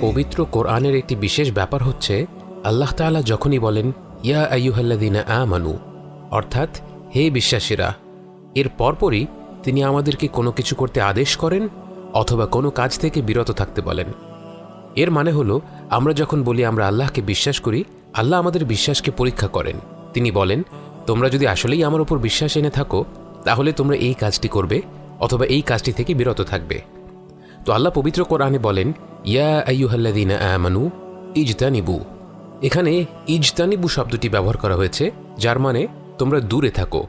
পবিত্র কোরআনের একটি বিশেষ ব্যাপার হচ্ছে, আল্লাহ তাআলা যখনই বলেন, ইয়া আইয়ুহাল্লাদিনা আমানু অর্থাৎ, হে বিশ্বাসীরা, এর পরপরই তিনি আমাদেরকে কোনো কিছু করতে আদেশ করেন অথবা কোনো কাজ থেকে বিরত থাকতে বলেন। এর মানে হলো, আমরা যখন বলি আমরা আল্লাহকে বিশ্বাস করি, আল্লাহ আমাদের বিশ্বাসকে পরীক্ষা করেন। তিনি বলেন, তোমরা যদি আসলেই আমার উপর বিশ্বাস এনে থাকো, তাহলে তোমরা এই কাজটি করবে অথবা এই কাজটি থেকে বিরত থাকবে। তো আল্লাহ পবিত্র কোরআনে বলেন ইয়া আইয়ুহাল্লাদিনা আমানু ইজতানিবু। এখানে ইজতানিবু শব্দটি ব্যবহার করা হয়েছে, যার মানে তোমরা দূরে থাকো।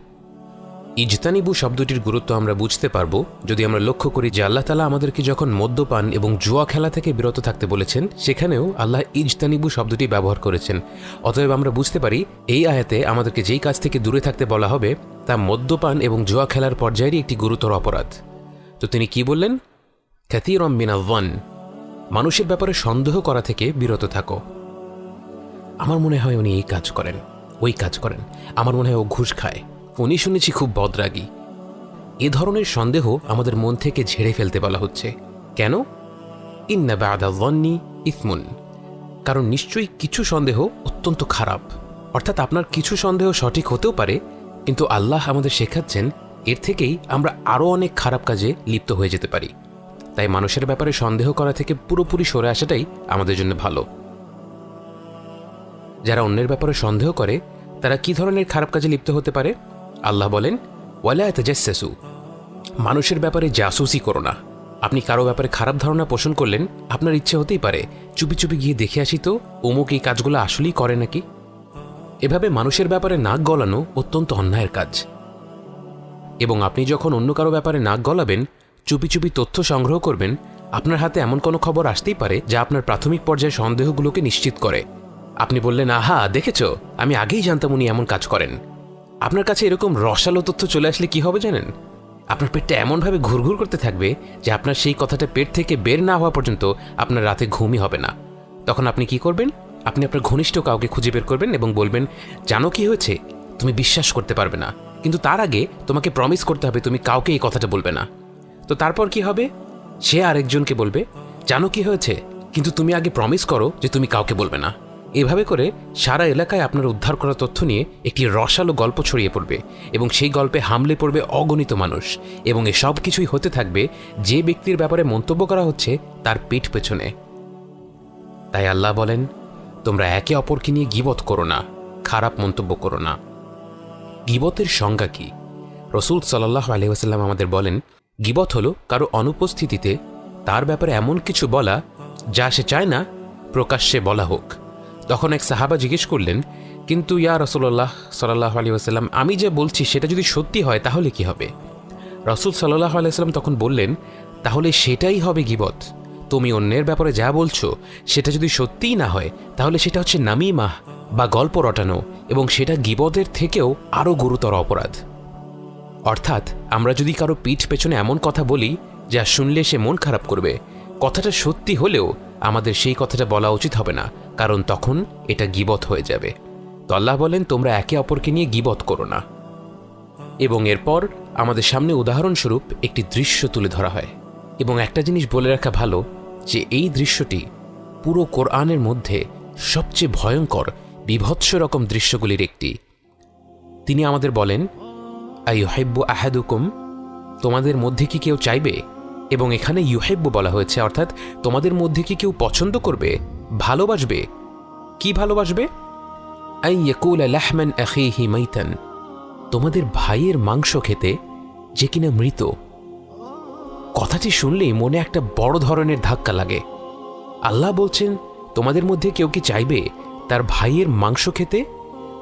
ইজতানিবু শব্দটির গুরুত্ব আমরা বুঝতে পারব যদি আমরা লক্ষ্য করি যে আল্লাহ তালা আমাদেরকে যখন মদ্যপান এবং জুয়া খেলা থেকে বিরত থাকতে বলেছেন, সেখানেও আল্লাহ ইজতানিবু শব্দটি ব্যবহার করেছেন। অতএব আমরা বুঝতে পারি এই আয়াতে আমাদেরকে যেই কাজ থেকে দূরে থাকতে বলা হবে, তা মদ্যপান এবং জুয়া খেলার পর্যায়েরই একটি গুরুতর অপরাধ। তো তিনি কি বললেন? খ্যাতিরম মিনাওয়ান মানুষের ব্যাপারে সন্দেহ করা থেকে বিরত থাকো। আমার মনে হয় উনি এই কাজ করেন, ওই কাজ করেন। আমার মনে হয় ও ঘুষ খায়। উনি শুনেছি খুব বদরাগী। এ ধরনের সন্দেহ আমাদের মন থেকে ঝেড়ে ফেলতে বলা হচ্ছে। কেন? ইন্না বাদা ওয়ান্নি ইসমুন। কারণ নিশ্চয়ই কিছু সন্দেহ অত্যন্ত খারাপ। অর্থাৎ আপনার কিছু সন্দেহ সঠিক হতেও পারে, কিন্তু আল্লাহ আমাদের শেখাচ্ছেন, এর থেকেই আমরা আরও অনেক খারাপ কাজে লিপ্ত হয়ে যেতে পারি। তাই মানুষের ব্যাপারে সন্দেহ করা থেকে পুরোপুরি সরে আসাটাই আমাদের জন্য ভালো। যারা অন্যের ব্যাপারে সন্দেহ করে, তারা কি ধরনের খারাপ কাজে লিপ্ত হতে পারে? আল্লাহ বলেন, ওয়ালা তাজাসু মানুষের ব্যাপারে জাসুসি করো না। আপনি কারও ব্যাপারে খারাপ ধারণা পোষণ করলেন, আপনার ইচ্ছে হতেই পারে। চুপি চুপি গিয়ে দেখে আসি তো অমুক এই কাজগুলো আসলেই করে নাকি? এভাবে মানুষের ব্যাপারে নাক গলানো অত্যন্ত অন্যায়ের কাজ। এবং আপনি যখন অন্য কারও ব্যাপারে নাক গলাবেন চুপি চুপি তথ্য সংগ্রহ করবেন, আপনার হাতে এমন কোনো খবর আসতেই পারে যা আপনার প্রাথমিক পর্যায়ে সন্দেহগুলোকে নিশ্চিত করে। আপনি বললেন, আহা, দেখেছ? আমি আগেই জানতাম উনি এমন কাজ করেন। আপনার কাছে এরকম রসালো তথ্য চলে আসলে কি হবে জানেন? আপনার পেটটা এমনভাবে ঘুরঘুর করতে থাকবে যে আপনার সেই কথাটা পেট থেকে বের না হওয়া পর্যন্ত আপনার রাতে ঘুমই হবে না। তখন আপনি কি করবেন? আপনি আপনার ঘনিষ্ঠ কাউকে খুঁজে বের করবেন এবং বলবেন, জানো কি হয়েছে? তুমি বিশ্বাস করতে পারবে না। কিন্তু তার আগে তোমাকে প্রমিস করতে হবে, তুমি কাউকে এই কথাটা বলবে না। তো তারপর কি হবে? সে আরেকজনকে বলবে, জানো কি হয়েছে? কিন্তু তুমি আগে প্রমিস করো যে তুমি কাউকে বলবে না। এভাবে করে সারা এলাকায় আপনার উদ্ধার করা তথ্য নিয়ে একটি রসালো গল্প ছড়িয়ে পড়বে এবং সেই গল্পে হামলে পড়বে অগণিত মানুষ এবং এ সব কিছুই হতে থাকবে যে ব্যক্তির ব্যাপারে মন্তব্য করা হচ্ছে তার পিঠ পেছনে। তাই আল্লাহ বলেন, তোমরা একে অপরকে নিয়ে গিবত করো না, খারাপ মন্তব্য করো না। গিবতের সংজ্ঞা কি? রসুল সাল্লাহ আলহিহাস্লাম আমাদের বলেন গিবত হলো কারও অনুপস্থিতিতে তার ব্যাপারে এমন কিছু বলা যা সে চায় না, প্রকাশ্যে বলা হোক। তখন এক সাহাবা জিজ্ঞেস করলেন, কিন্তু ইয়া রসুল্লাহ সাল্লাহ আলী আসাল্লাম আমি যে বলছি সেটা যদি সত্যি হয় তাহলে কি হবে? রসুল সাল্লাহ আলাইসাল্লাম তখন বললেন, তাহলে সেটাই হবে গিবত। তুমি অন্যের ব্যাপারে যা বলছো সেটা যদি সত্যিই না হয়, তাহলে সেটা হচ্ছে নামিমাহ বা গল্প রটানো এবং সেটা গিবতের থেকেও আরও গুরুতর অপরাধ। অর্থাৎ, আমরা যদি কারও পিঠ পেছনে এমন কথা বলি যা শুনলে সে মন খারাপ করবে, কথাটা সত্যি হলেও আমাদের সেই কথাটা বলা উচিত হবে না, কারণ তখন এটা গিবত হয়ে যাবে। তো আল্লাহ বলেন, তোমরা একে অপরকে নিয়ে গিবত করো না। এবং এরপর আমাদের সামনে উদাহরণস্বরূপ একটি দৃশ্য তুলে ধরা হয়। এবং একটা জিনিস বলে রাখা ভালো যে, এই দৃশ্যটি পুরো কোরআনের মধ্যে সবচেয়ে ভয়ঙ্কর, বিভৎস রকম দৃশ্যগুলির একটি। তিনি আমাদের বলেন ইউহেব্বু আহাদুকুম? তোমাদের মধ্যে কি কেউ চাইবে? এবং এখানে ইউহেব্বু বলা হয়েছে, অর্থাৎ তোমাদের মধ্যে কি কেউ পছন্দ করবে? ভালোবাসবে? কি ভালোবাসবে? আই ইয়াকুল লাহমান মাইতান। তোমাদের ভাইয়ের মাংস খেতে যে কিনা মৃত। কথাটি শুনলেই মনে একটা বড় ধরনের ধাক্কা লাগে। আল্লাহ বলছেন, তোমাদের মধ্যে কেউ কি চাইবে তার ভাইয়ের মাংস খেতে?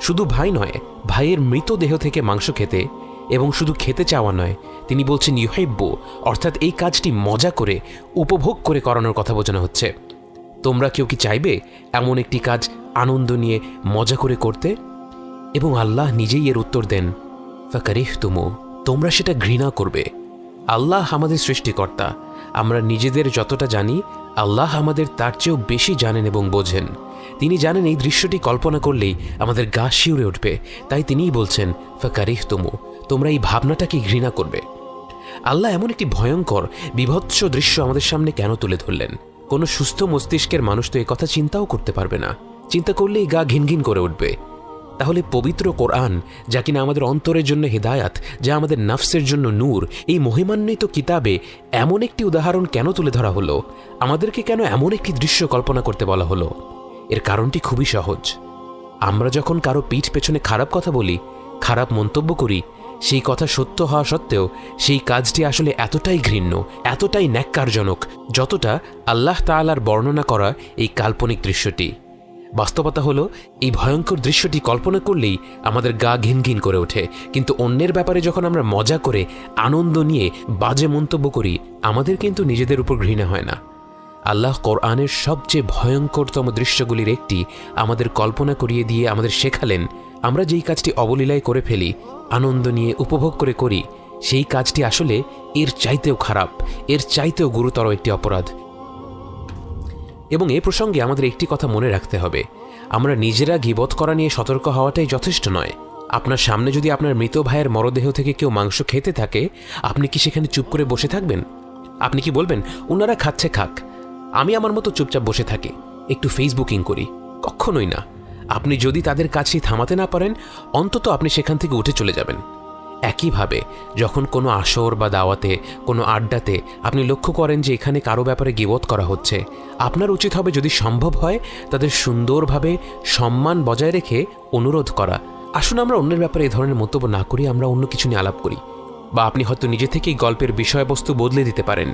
শুধু ভাই নয়, ভাইয়ের মৃতদেহ থেকে মাংস খেতে। এবং শুধু খেতে চাওয়া নয়, তিনি বলছেন ইউহেব্য অর্থাৎ এই কাজটি মজা করে, উপভোগ করে করানোর কথা বোঝানো হচ্ছে। তোমরা কেউ কি চাইবে এমন একটি কাজ আনন্দ নিয়ে মজা করে করতে? এবং আল্লাহ নিজেই এর উত্তর দেন ফাকারিহ তুমু তোমরা সেটা ঘৃণা করবে। আল্লাহ আমাদের সৃষ্টিকর্তা, আমরা নিজেদের যতটা জানি, আল্লাহ আমাদের তার চেয়েও বেশি জানেন এবং বোঝেন। তিনি জানেন এই দৃশ্যটি কল্পনা করলেই আমাদের গা শিউরে উঠবে, তাই তিনিই বলছেন ফাকারিহ তুমু তোমরা এই ভাবনাটাকে ঘৃণা করবে। আল্লাহ এমন একটি ভয়ঙ্কর, বিভৎস দৃশ্য আমাদের সামনে কেন তুলে ধরলেন? কোনো সুস্থ মস্তিষ্কের মানুষ তো কথা চিন্তাও করতে পারবে না। চিন্তা করলেই গা ঘিনঘিন করে উঠবে। তাহলে পবিত্র কোরআন, যা কিনা আমাদের অন্তরের জন্য হেদায়াত, যা আমাদের নফসের জন্য নূর, এই মহিমান্বিত কিতাবে এমন একটি উদাহরণ কেন তুলে ধরা হলো? আমাদেরকে কেন এমন একটি দৃশ্য কল্পনা করতে বলা হলো? এর কারণটি খুবই সহজ। আমরা যখন কারও পিঠ পেছনে খারাপ কথা বলি, খারাপ মন্তব্য করি সেই কথা সত্য হওয়া সত্ত্বেও সেই কাজটি আসলে এতটাই ঘৃণ্য, এতটাই ন্যাক্কারজনক, যতটা আল্লাহ তাআলার বর্ণনা করা এই কাল্পনিক দৃশ্যটি। বাস্তবতা হলো, এই ভয়ঙ্কর দৃশ্যটি কল্পনা করলেই আমাদের গা ঘিনঘিন করে ওঠে। কিন্তু অন্যের ব্যাপারে যখন আমরা মজা করে, আনন্দ নিয়ে বাজে মন্তব্য করি, আমাদের কিন্তু নিজেদের উপর ঘৃণা হয় না। আল্লাহ কোরআনের সবচেয়ে ভয়ঙ্করতম দৃশ্যগুলির একটি আমাদের কল্পনা করিয়ে দিয়ে আমাদের শেখালেন আমরা যেই কাজটি অবলীলায় করে ফেলি, আনন্দ নিয়ে উপভোগ করে করি, সেই কাজটি আসলে এর চাইতেও খারাপ, এর চাইতেও গুরুতর একটি অপরাধ। এবং এ প্রসঙ্গে আমাদের একটি কথা মনে রাখতে হবে। আমরা নিজেরা গিবত করা নিয়ে সতর্ক হওয়াটাই যথেষ্ট নয়। আপনার সামনে যদি আপনার মৃত ভাইয়ের মরদেহ থেকে কেউ মাংস খেতে থাকে, আপনি কি সেখানে চুপ করে বসে থাকবেন? আপনি কি বলবেন ওনারা খাচ্ছে, খাক। আমি আমার মতো চুপচাপ বসে থাকি, একটু ফেসবুকিং করি। কখনোই না। আপনি যদি তাদের কাছে থামাতে না পারেন, অন্তত আপনি সেখান থেকে উঠে চলে যাবেন। একইভাবে, যখন কোনো আসর বা দাওয়াতে, কোনো আড্ডাতে আপনি লক্ষ্য করেন যে এখানে কারও ব্যাপারে গিবত করা হচ্ছে, আপনার উচিত হবে যদি সম্ভব হয় তাদের সুন্দরভাবে সম্মান বজায় রেখে অনুরোধ করা। আসুন আমরা অন্যের ব্যাপারে এ ধরনের মন্তব্য না করি, আমরা অন্য কিছু নিয়ে আলাপ করি। বা আপনি হয়তো নিজে থেকেই গল্পের বিষয়বস্তু বদলে দিতে পারেন।